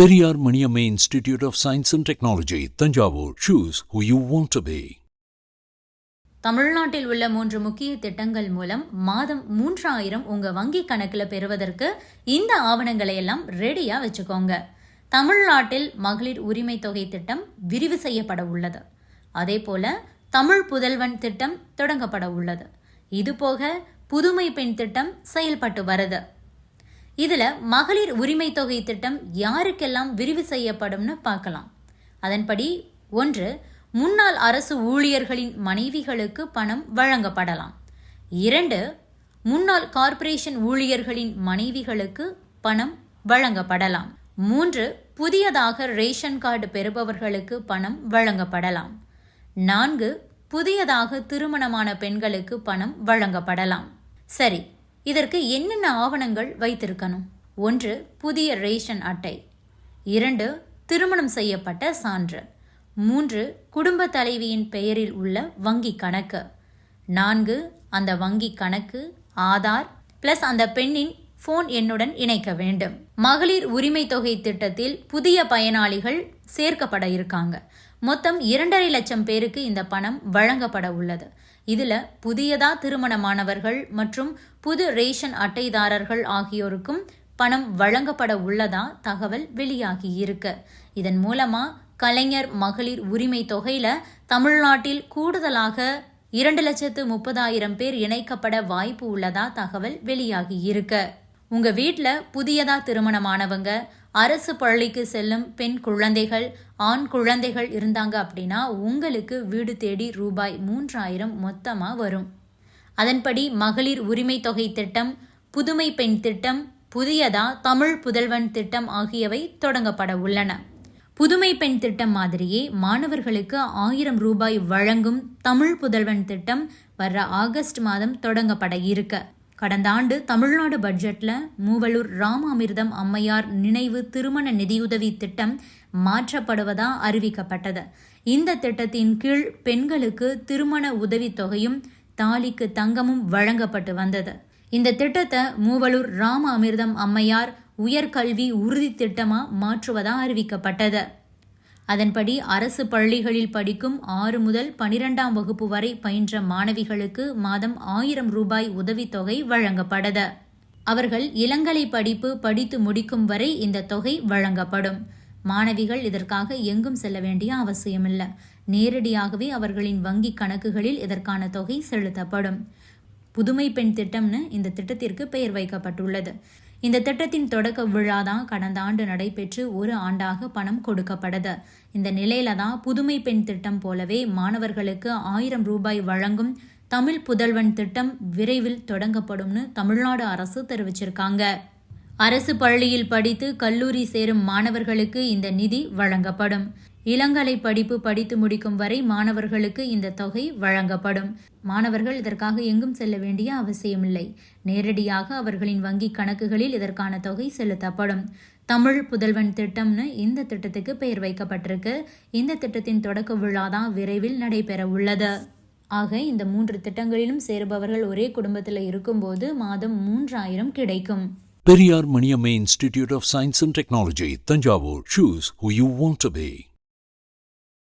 Periyar Maniammai institute of science and technology Thanjavur. Choose who you want to be தமிழ்நாட்டில் உள்ள மூன்று முக்கிய திட்டங்கள் மூலம் மாதம் மூன்றாயிரம் உங்க வங்கி கணக்கில் பெறுவதற்கு இந்த ஆவணங்களை எல்லாம் ரெடியா வச்சுக்கோங்க. தமிழ்நாட்டில் மகளிர் உரிமை தொகை திட்டம் விரிவு செய்யப்பட உள்ளது. அதே போல தமிழ் புதல்வன் திட்டம் தொடங்கப்பட உள்ளது. இதுபோக புதுமை பெண் திட்டம் செயல்பட்டு வருது. இதில் மகளிர் உரிமை தொகை திட்டம் யாருக்கெல்லாம் விரிவு செய்யப்படும்னு பார்க்கலாம். அதன்படி ஒன்று முன்னாள் அரசு ஊழியர்களின் மனைவிகளுக்கு பணம் வழங்கப்படலாம். இரண்டு முன்னாள் கார்ப்பரேஷன் ஊழியர்களின் மனைவிகளுக்கு பணம் வழங்கப்படலாம். மூன்று புதியதாக ரேஷன் கார்டு பெறுபவர்களுக்கு பணம் வழங்கப்படலாம். நான்கு புதியதாக திருமணமான பெண்களுக்கு பணம் வழங்கப்படலாம். சரி இதற்கு என்னென்ன ஆவணங்கள் வைத்திருக்கணும்? ஒன்று புதிய ரேஷன் அட்டை. இரண்டு திருமணம் செய்யப்பட்ட சான்று. மூன்று குடும்ப தலைவியின் பெயரில் உள்ள வங்கி கணக்கு. நான்கு அந்த வங்கி கணக்கு ஆதார் பிளஸ் அந்த பெண்ணின் ஃபோன் எண்ணுடன் இணைக்க வேண்டும். மகளிர் உரிமை தொகை திட்டத்தில் புதிய பயனாளிகள் சேர்க்கப்பட இருக்காங்க. மொத்தம் இரண்டரை லட்சம் பேருக்கு இந்த பணம் வழங்கப்பட உள்ளது. இதில் புதியதா திருமணமானவர்கள் மற்றும் புது ரேஷன் அட்டைதாரர்கள் ஆகியோருக்கும் பணம் வழங்கப்பட உள்ளதா தகவல் வெளியாகி இருக்கு இதன் மூலமா கலைஞர் மகளிர் உரிமை தொகையில தமிழ்நாட்டில் கூடுதலாக இரண்டு லட்சத்து முப்பதாயிரம் பேர் இணைக்கப்பட வாய்ப்பு உள்ளதா தகவல் வெளியாகி இருக்கு உங்க வீட்டில் புதியதா திருமணமானவங்க அரசு பள்ளிக்கு செல்லும் பெண் குழந்தைகள் ஆண் குழந்தைகள் இருந்தாங்க அப்படின்னா உங்களுக்கு வீடு தேடி ரூபாய் மூன்றாயிரம் மொத்தமாக வரும். அதன்படி மகளிர் உரிமை தொகை திட்டம் புதுமை பெண் திட்டம் புதியதா தமிழ் புதல்வன் திட்டம் ஆகியவை தொடங்கப்பட உள்ளன. புதுமை பெண் திட்டம் மாதிரியே மாணவர்களுக்கு ஆயிரம் ரூபாய் வழங்கும் தமிழ் புதல்வன் திட்டம் வர்ற ஆகஸ்ட் மாதம் தொடங்கப்பட இருக்கு. கடந்த ஆண்டு தமிழ்நாடு பட்ஜெட்டில் மூவலூர் ராமாமிர்தம் அம்மையார் நினைவு திருமண நிதியுதவி திட்டம் மாற்றப்படுவதா அறிவிக்கப்பட்டது. இந்த திட்டத்தின் கீழ் பெண்களுக்கு திருமண உதவித்தொகையும் தாலிக்கு தங்கமும் வழங்கப்பட்டு வந்தது. இந்த திட்டத்தை மூவலூர் ராம அமிர்தம் அம்மையார் உயர்கல்வி உறுதி திட்டமாக மாற்றுவதா அறிவிக்கப்பட்டது. அதன்படி அரசு பள்ளிகளில் படிக்கும் ஆறு முதல் பனிரெண்டாம் வகுப்பு வரை பயின்ற மாணவிகளுக்கு மாதம் ஆயிரம் ரூபாய் உதவித்தொகை வழங்கப்படது. அவர்கள் இளங்கலை படிப்பு படித்து முடிக்கும் வரை இந்த தொகை வழங்கப்படும். மாணவிகள் இதற்காக எங்கும் செல்ல வேண்டிய அவசியமில்லை. நேரடியாகவே அவர்களின் வங்கி கணக்குகளில் இதற்கான தொகை செலுத்தப்படும். புதுமை பெண் திட்டம்னு இந்த திட்டத்திற்கு பெயர் வைக்கப்பட்டுள்ளது. இந்த திட்டத்தின் தொடக்க விழா தான் கடந்த ஆண்டு நடைபெற்று ஒரு ஆண்டாக பணம் கொடுக்கப்படுது இந்த நிலையில தான் புதுமை பெண் திட்டம் போலவே மாணவர்களுக்கு ஆயிரம் ரூபாய் வழங்கும் தமிழ் புதல்வன் திட்டம் விரைவில் தொடங்கப்படும்னு தமிழ்நாடு அரசு தெரிவிச்சிருக்காங்க. அரசு பள்ளியில் படித்து கல்லூரி சேரும் மாணவர்களுக்கு இந்த நிதி வழங்கப்படும். இளங்கலை படிப்பு படித்து முடிக்கும் வரை மாணவர்களுக்கு இந்த தொகை வழங்கப்படும். மாணவர்கள் இதற்காக எங்கும் செல்ல வேண்டிய அவசியமில்லை. நேரடியாக அவர்களின் வங்கி கணக்குகளில் இதற்கான தொகை செலுத்தப்படும். தமிழ் புதல்வன் திட்டம்னு இந்த திட்டத்துக்கு பெயர் வைக்கப்பட்டிருக்கு. இந்த திட்டத்தின் தொடக்க விழா தான் விரைவில் நடைபெற உள்ளது. ஆக இந்த மூன்று திட்டங்களிலும் சேருபவர்கள் ஒரே குடும்பத்தில் இருக்கும்போது மாதம் மூன்றாயிரம் கிடைக்கும். Periyar Maniammai institute of science and technology Thanjavur. Choose who you want to be